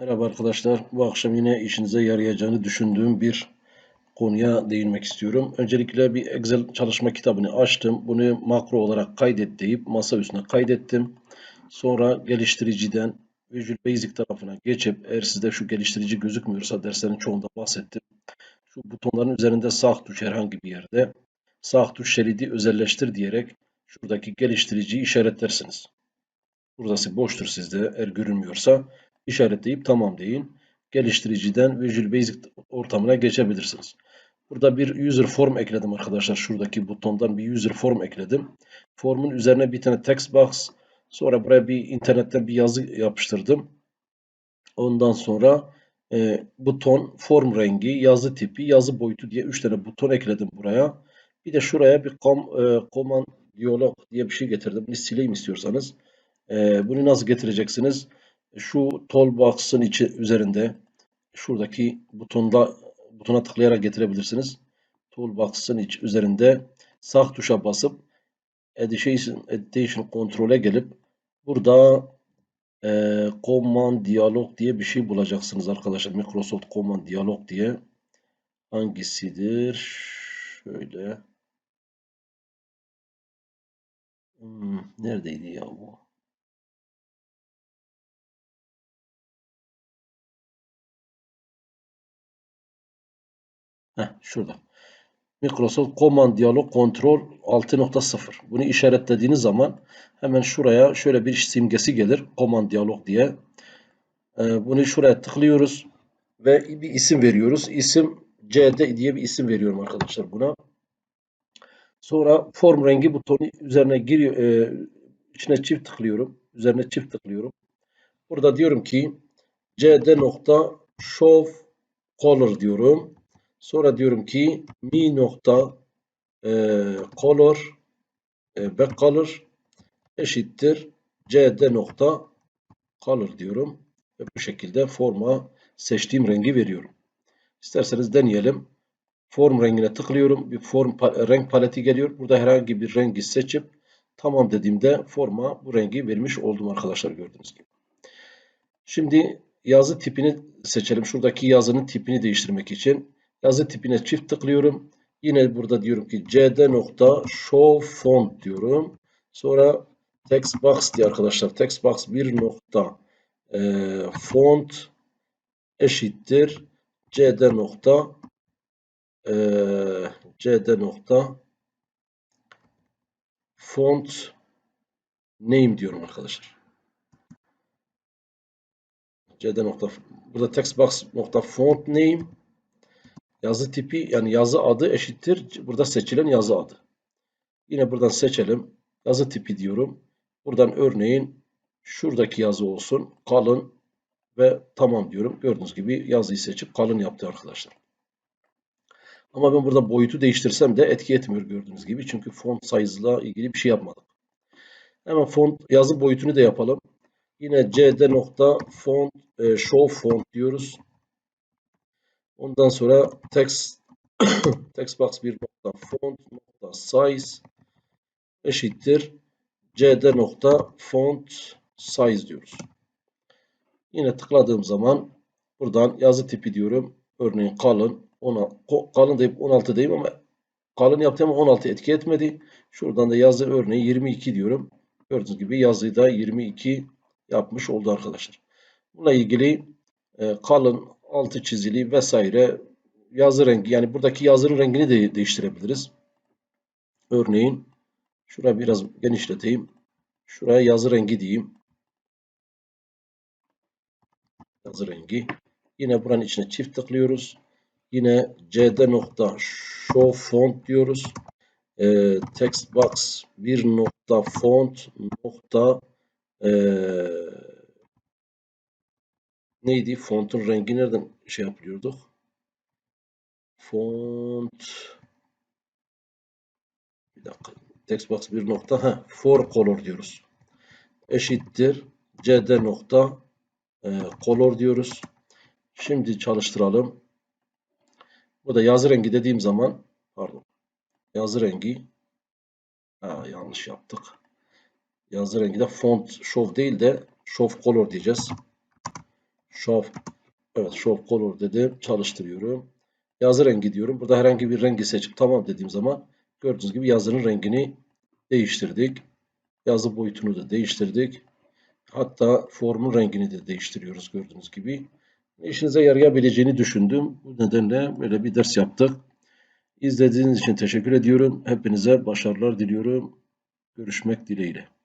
Merhaba arkadaşlar. Bu akşam yine işinize yarayacağını düşündüğüm bir konuya değinmek istiyorum. Öncelikle bir Excel çalışma kitabını açtım. Bunu makro olarak kaydet deyip masa üstüne kaydettim. Sonra geliştiriciden Visual Basic tarafına geçip eğer sizde şu geliştirici gözükmüyorsa derslerin çoğunda bahsettim. Şu butonların üzerinde sağ tuş herhangi bir yerde sağ tuş şeridi özelleştir diyerek şuradaki geliştiriciyi işaretlersiniz. Burası boştur sizde eğer görünmüyorsa işaretleyip tamam deyin. Geliştiriciden Visual Basic ortamına geçebilirsiniz. Burada bir user form ekledim arkadaşlar. Şuradaki butondan bir user form ekledim. Formun üzerine bir tane text box. Sonra buraya bir internetten bir yazı yapıştırdım. Ondan sonra e, buton, form rengi, yazı tipi, yazı boyutu diye 3 tane buton ekledim buraya. Bir de şuraya bir com, e, command diyalog diye bir şey getirdim. Bunu sileyim istiyorsanız. E, bunu nasıl getireceksiniz? Şu toolbox'ın içi üzerinde şuradaki butonda butona tıklayarak getirebilirsiniz. Toolbox'ın iç üzerinde sağ tuşa basıp Edition, Edition Control'e gelip burada e, Command Dialog diye bir şey bulacaksınız arkadaşlar. Microsoft Command Dialog diye. Hangisidir? Şöyle. Hmm, neredeydi ya bu? Heh, şurada. Microsoft Command Dialog Control 6.0. Bunu işaretlediğiniz zaman hemen şuraya şöyle bir simgesi gelir. Command Dialog diye. Ee, bunu şuraya tıklıyoruz ve bir isim veriyoruz. İsim CD diye bir isim veriyorum arkadaşlar buna. Sonra form rengi butonu üzerine giriyor. E, içine çift tıklıyorum. Üzerine çift tıklıyorum. Burada diyorum ki cd show color diyorum. Sonra diyorum ki mi nokta e, color e, backcolor eşittir cd nokta color diyorum. Ve bu şekilde forma seçtiğim rengi veriyorum. İsterseniz deneyelim. Form rengine tıklıyorum. Bir form renk paleti geliyor. Burada herhangi bir rengi seçip tamam dediğimde forma bu rengi vermiş oldum arkadaşlar gördüğünüz gibi. Şimdi yazı tipini seçelim. Şuradaki yazının tipini değiştirmek için yazı tipine çift tıklıyorum. Yine burada diyorum ki cd nokta show font diyorum. Sonra text box diye arkadaşlar text box bir nokta e, font eşittir cd nokta e, cd nokta font name diyorum arkadaşlar. cd nokta burada text box nokta font name yazı tipi yani yazı adı eşittir burada seçilen yazı adı. Yine buradan seçelim. Yazı tipi diyorum. Buradan örneğin şuradaki yazı olsun. Kalın ve tamam diyorum. Gördüğünüz gibi yazıyı seçip kalın yaptı arkadaşlar. Ama ben burada boyutu değiştirsem de etki etmiyor gördüğünüz gibi. Çünkü font size'la ilgili bir şey yapmadık. Hemen font yazı boyutunu da yapalım. Yine cd nokta font e, show font diyoruz. Ondan sonra text text box bir nokta font nokta size eşittir cd nokta font size diyoruz. Yine tıkladığım zaman buradan yazı tipi diyorum. Örneğin kalın. Ona, kalın deyip 16 diyeyim ama kalın yaptım ama 16 etki etmedi. Şuradan da yazı örneği 22 diyorum. Gördüğünüz gibi yazıyı da 22 yapmış oldu arkadaşlar. Bununla ilgili e, kalın, altı çizili vesaire yazı rengi yani buradaki yazının rengini de değiştirebiliriz. Örneğin şuraya biraz genişleteyim. Şuraya yazı rengi diyeyim. Yazı rengi. Yine buranın içine çift tıklıyoruz. Yine cd nokta show font diyoruz. E, text box bir nokta font nokta e, neydi? Fontun rengi nereden şey yapıyorduk? Font bir dakika. Text box bir nokta ha for color diyoruz. Eşittir cd nokta e, color diyoruz. Şimdi çalıştıralım. Burada yazı rengi dediğim zaman pardon yazı rengi ha, yanlış yaptık. Yazı rengi de font show değil de show color diyeceğiz. Show. Evet show color dedim. Çalıştırıyorum. Yazı rengi diyorum. Burada herhangi bir rengi seçip tamam dediğim zaman gördüğünüz gibi yazının rengini değiştirdik. Yazı boyutunu da değiştirdik. Hatta formun rengini de değiştiriyoruz gördüğünüz gibi. İşinize yarayabileceğini düşündüm. Bu nedenle böyle bir ders yaptık. İzlediğiniz için teşekkür ediyorum. Hepinize başarılar diliyorum. Görüşmek dileğiyle.